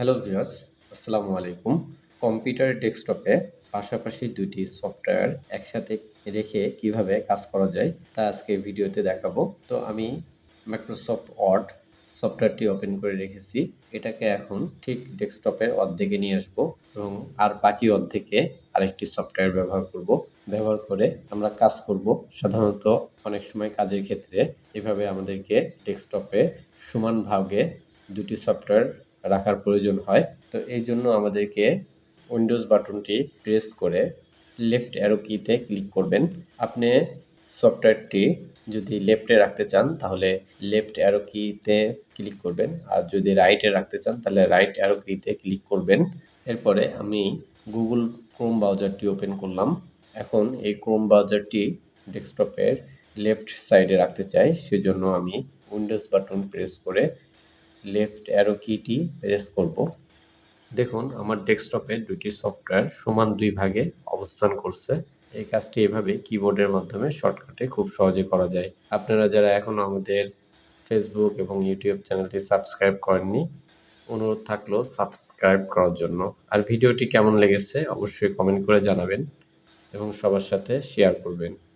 Hello viewers আসসালামু আলাইকুম computer ডেস্কটপে পাশাপাশি দুটি সফটওয়্যার একসাথে রেখে কীভাবে কাজ করা যায়, তা আজকে ভিডিওতে দেখাবো। তো আমি মাইক্রোসফট ওয়ার্ড সফটওয়্যারটি ওপেন করে রেখেছি। এটাকে এখন ঠিক ডেস্কটপের অর্ধেকে নিয়ে আসব এবং আর বাকি অর্ধেকে আরেকটি সফটওয়্যার ব্যবহার করব। ব্যবহার করে আমরা কাজ করব। সাধারণত অনেক সময় কাজের ক্ষেত্রে এভাবে আমাদেরকে ডেস্কটপে সমান ভাগে দুটি সফটওয়্যার রাখার প্রয়োজন হয়। তো এই জন্য আমাদেরকে উইন্ডোজ বাটনটি প্রেস করে লেফট অ্যারো কিতে ক্লিক করবেন। আপনি সফটওয়্যারটি যদি লেফটে রাখতে চান, তাহলে লেফট অ্যারো কিতে ক্লিক করবেন। আর যদি রাইটে রাখতে চান, তাহলে রাইট অ্যারো কিতে ক্লিক করবেন। এরপরে আমি গুগল ক্রোম ব্রাউজারটি ওপেন করলাম। এখন এই ক্রোম ব্রাউজারটি ডেস্কটপের লেফট সাইডে রাখতে চাই। সেজন্য আমি উইন্ডোজ বাটন প্রেস করে লেফট অ্যারো কিটি প্রেস করব। দেখুন, আমার ডেস্কটপে দুটি সফটওয়্যার সমান দুই ভাগে অবস্থান করছে। এই কাজটি এভাবে কিবোর্ডের মাধ্যমে শর্টকাটে খুব সহজে করা যায়। আপনারা যারা এখনও আমাদের ফেসবুক এবং ইউটিউব চ্যানেলটি সাবস্ক্রাইব করেননি, অনুরোধ থাকল সাবস্ক্রাইব করার জন্য। আর ভিডিওটি কেমন লেগেছে অবশ্যই কমেন্ট করে জানাবেন এবং সবার সাথে শেয়ার করবেন।